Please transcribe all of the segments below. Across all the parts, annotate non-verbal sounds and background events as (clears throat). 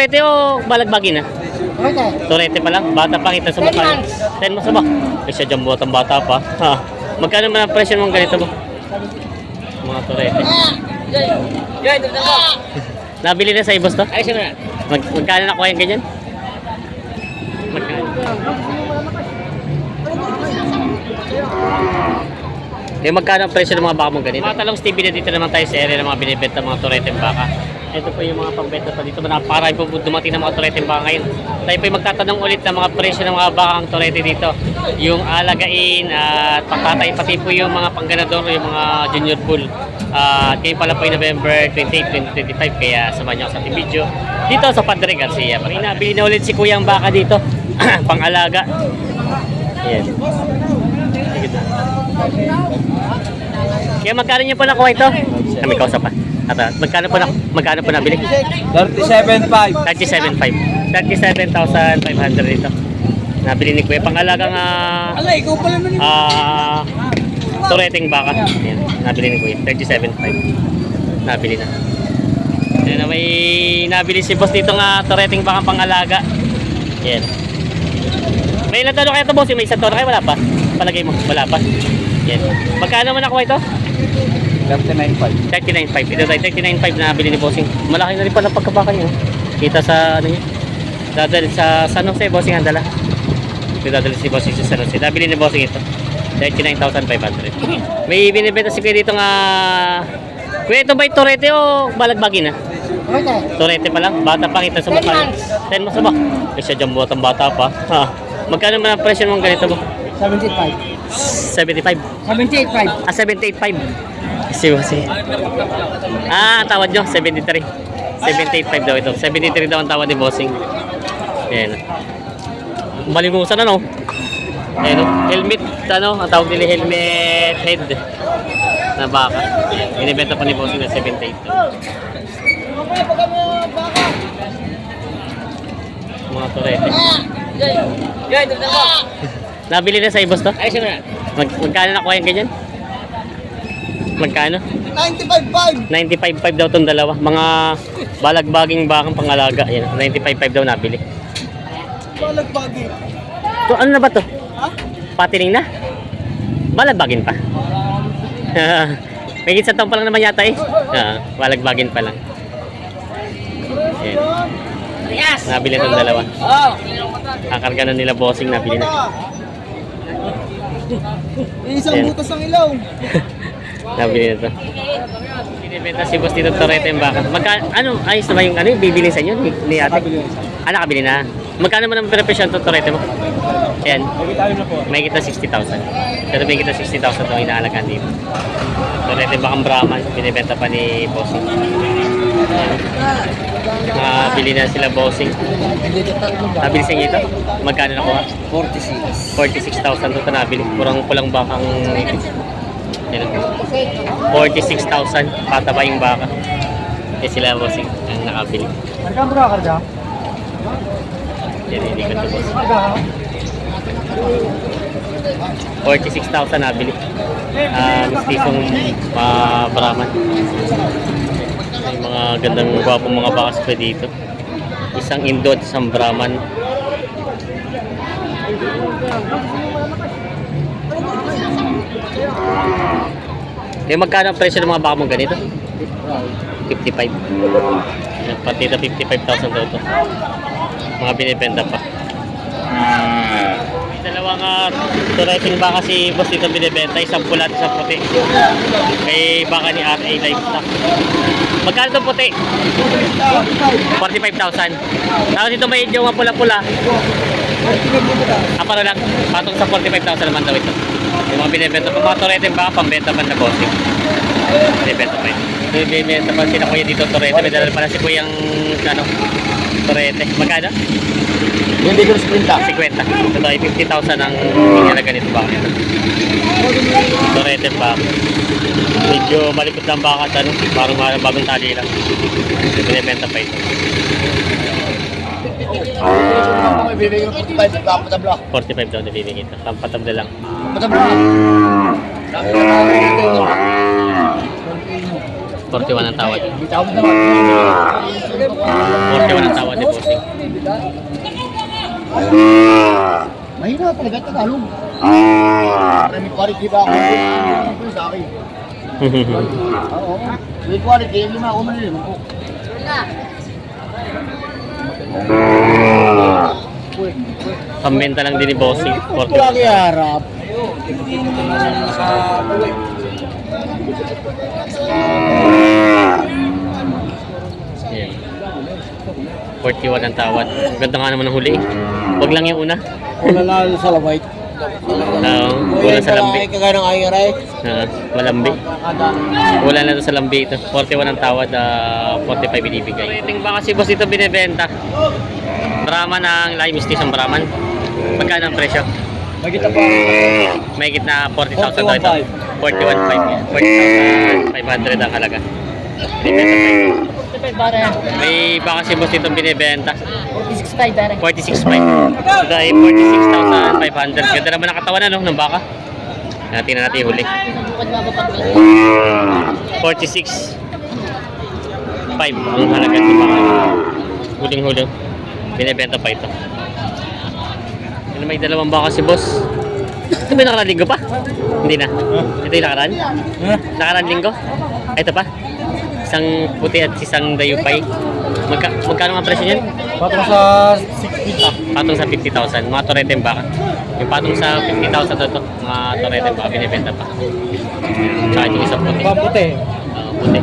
Torete o balagbagin na? Okay. Torete pa lang, bata pa kita sa mukha. 10 months na ba? Ay siya dyan buhat ang bata pa. Ha. Magkano man ang presyo mong ganito mo? Mga Torete. Yan, dito na po. Nabili na sa ibos to? Ay, sino na? Mag magkano na kuha yung ganyan? Magkano? Yung magkano ang presyo ng mga baka mong ganito? Mga talong Stevie na dito naman tayo sa area ng mga binibenta mga tureteng baka. Ito po yung mga pangbenta pa dito. Napakarami po dumating ng mga tureteng baka ngayon. Tayo po yung magtatanong ulit ng mga presyo ng mga baka ang turete dito. Yung alagain at pagtatay pati po yung mga pangganador, yung mga junior bull. At ngayon pala po yung November 28, 2025. Kaya samahan ako sa ating video. Dito sa Padre Garcia. May nabili na ulit si Kuyang Baka dito. (clears throat) Pang-alaga. Yan. Sige na. Kaya magkano niyo po nakuha ito? Kami kausap pa. At ah, magkano po na magkano po nabili? 37.5. 37,500. 37,500 dito. Nabili ni Kuya pangalagang ah Ala, ikaw pala naman yung... ah tureteng baka. Ayan, nabili ni Kuya 37,500. Nabili na. Ayan na may nabili si boss dito nga tureteng baka pangalaga. Ayan. May ilan tono kaya ito boss? May isang tono kayo? Wala pa? Palagay mo? Wala pa? Yan. Magkano man nakuha ito? 39.5. 39.5. Ito tayo, 39.5 na nabili ni Bossing. Malaki na rin pala pagkabaka niya. Kita sa ano niya. Dadali sa San Jose, Bossing ang dala. Ito si Bossing sa San Jose. Nabili ni Bossing ito. 39,500. (laughs) May binibenta si Kuya dito nga... Kuya, ito ba yung Torete o balagbagin na? Okay. Torete pa lang. Bata pa kita sa mukha. 10 months na ba? Siya dyan buhat ang bata pa. Ha. Magkano man ang presyo mong ganito mo? 75. 75. 78.5. Ah, 785. Si Jose. Ah, tawad nyo, 73. 785 daw ito. 73 daw ang tawad ni Bossing. Ayan. Malimusan na no. Ayan o. Helmet, ano, ang tawag nila helmet head na baka. Ayan. Binibenta pa ni Bossing na 78. Mga turete. Yan, dito na po. Nabili na sa ibos to? Ay, sino na? Mag magkano nakuha yung ganyan? Magkano? 95.5. 95.5 daw itong dalawa. Mga balagbaging bakang pangalaga. Yan, 95.5 daw nabili. Balagbagi. To, ano na ba to? Ha? Patining na? Balagbagin pa. (laughs) May sa taon pa lang naman yata eh. Ah, balagbagin pa lang. Yan. Yes! Nabili itong dalawa. Oh! Kakarga na nila bossing, nabili na. Isang Ayan. butas ng ilaw. (laughs) Nabili na to. Binibenta si boss dito Torete yung baka. Magka, ano, ayos na ba yung ano, yung bibili sa inyo ni, ni ate? Ah, nakabili na. Magkano mo naman pinapesyon to Torete mo? Ayan. Nagkitayo na po. May kita 60,000. Pero may kita 60,000 itong inaalagaan dito. Torete bakang Brahman. Binibenta pa ni Bossing. Nakabili na sila Bossing. Nabili sa inyo ito? Magkano nakuha? 46. 46,000 ito nabili. Kurang kulang bakang Yan. 46,000 pataba yung baka. Eh sila bossing ang nakabili. Marka mo ka karga? Yan, hindi ko ito bossing. Karga ha? 46,000 nabili. Ah, mistisong uh, Brahman. May mga gandang gwapong mga bakas pa dito. Isang Indo at isang Brahman. Eh, magkano ang presyo ng mga baka mong ganito? 55. Yan, Pati na 55,000 daw ito. Mga binibenta pa. May dalawang uh, baka si boss dito binibenta. Isang pula at isang puti. Kay baka ni RA Livestock. Magkano itong puti? 45,000. Tapos dito may yung pula-pula. Ah, para lang. Patong sa 45,000 naman daw ito. Yung mga binibenta pa. Mga tureting baka pambenta pa na bossing. Binibenta pa ito. Binibenta pa sila kuya dito turete. May dala pala si kuyang ano, turete. Magkano? Hindi ko sprinta. 50. Ito ay 50,000 ang inalaga nito baka nito. Turete ba? Medyo malikot lang baka ano, parang mga bagong tali lang. Binibenta pa ito. Bibigyan ko 45 ka patabla. 45 daw nabibigay ito. Pampatabla lang. Patabla. 41 ang tawad. Bitaw mo naman. 41 ang tawad ni Bossing. Mahina talaga Tagalog. May quality ba ako? Ito sa akin. Oo. May quality, lima ako manilima ko. Pambenta lang din ni Bossing. 41. Lagi harap. Ayan. 41 ang tawad. Ang Ganda nga naman ng huli. Wag lang yung una. Wala na sa lamay. Oo, wala sa lambi. Kagaya ng aray. Ah, malambi. Wala na to sa lambi ito. 41 ang tawad, ah, 45 binibigay. Rating ba kasi boss ito binibenta? Brahman ang lime station Brahman. Magkano ang presyo? Magkita pa. May gitna 40,000 daw ito. 41,500. 40,500 ang halaga. Binibenta pa ito. May baka si boss itong binibenta. 46.5 pare. 46.5. Ito ay 46,500. Ganda naman ang katawan ano, ng baka. Natin na natin huli. 46 5 ang halaga ng baka. Huling-huling. Binibenta pa ito. Ano may dalawang baka si boss? Ito ba yung nakaraan linggo pa? Hindi na. Ito yung nakaraan? Nakaraan linggo? Ito pa? Isang puti at isang dayupay. Magka, magkano ang presyo niyan? Patro sa 60. Patong sa 50,000. Mga toreteng baka. Yung patong sa 50,000 to, to mga toreteng baka binibenta pa. Tsaka yung isang puti. Paputi. Oo, puti.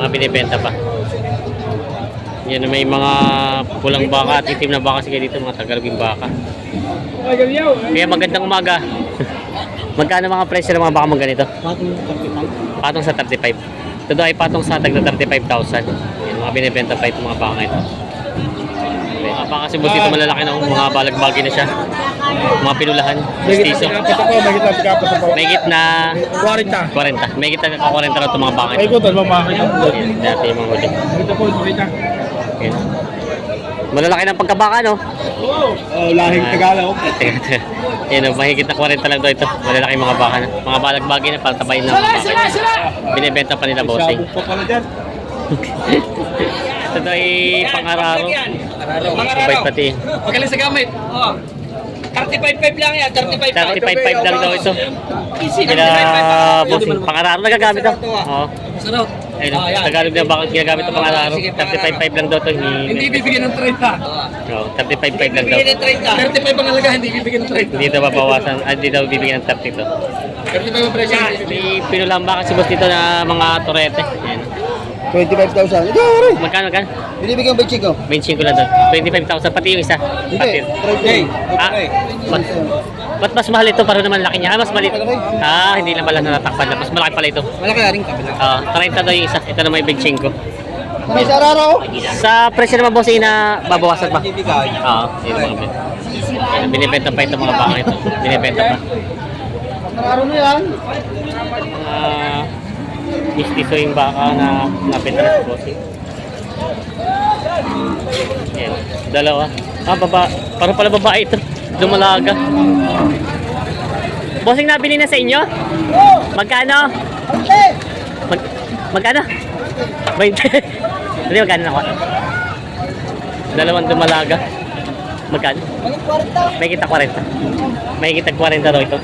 Mga binibenta pa. Yan may mga pulang baka at itim na baka sige dito, mga tagaloging baka. Kaya magandang umaga. (laughs) Magkano mga presyo ng mga baka mga ganito? Patong sa 35. Ito daw ay patong sa tagda 35,000. Yan, mga binibenta pa itong mga baka ito. Mga baka si Boss dito malalaki na, oh. mga balagbagi na siya. Mga pinulahan, mestizo. Ito ko, magkita si Kapas pa. May na 40. 40. May kita ka 40 na itong mga baka Ay ito. ko, dalawang makakita. Yan, dati yung mga huli. Ito po, makita. Yan. Malalaki ng pagkabaka, no? Oh, lahing Tagalog. (laughs) Yan, oh, mahigit na 40 lang daw ito. Malalaki mga baka na. Mga balagbagi na, paltabayin na mga baka. ito. Binibenta pa nila bossing. Sabog pa pala dyan. (laughs) Ito daw ay pangararo. Sabay pati. Magaling sa gamit. Oh. 35.5 lang yan, 35.5. 35.5 lang daw ito. Easy, Sila bossing. Pangararo na gagamit ito. Oo. Sarap. Ayun, Oh, yan. Tagalog na baka ginagamit ito pangararo. Sige, 35.5 lang daw ito. Hindi bibigyan ng 30. Oo, 35.5 lang daw. Bibigyan ng 30. 35 ang halaga, hindi bibigyan ng 30. Hindi daw mabawasan. Ah, Hindi daw bibigyan ng 30 ito. 35 ang presyo. May pinulamba kasi boss dito na mga torete. Yan. 25,000. Ito, rin. Magkano kan? Binibigyan ba yung chico? 25 lang doon. 25,000 pati yung isa. Pati. Hindi. Ah, ba't, mas mahal ito? Parang naman laki niya. Ah, mas maliit. Ah, hindi lang pala natatakpan na. Mas malaki pala ito. Malaki na rin kabila. Ah, 30 daw yung isa. Ito na may 25. May sararo. Sa presyo naman boss, ina babawasan pa. Oo, yun mga bin. Binibenta pa ito mga baka ito. Binibenta pa. Sararo na yan. Mga mistiso yung baka na nabenta na si bossing. Yan, dalawa. Ah, baba. Parang pala babae ito. Dumalaga. Bossing nabili na sa inyo? Magkano? Mag magkano? 20. (laughs) Hindi, magkano ako? Dalawang dumalaga. Magkano? May kita 40. May kita 40 daw ito.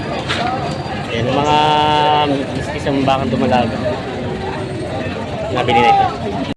Yan, mga isang bakang dumalaga. Nabili na ito.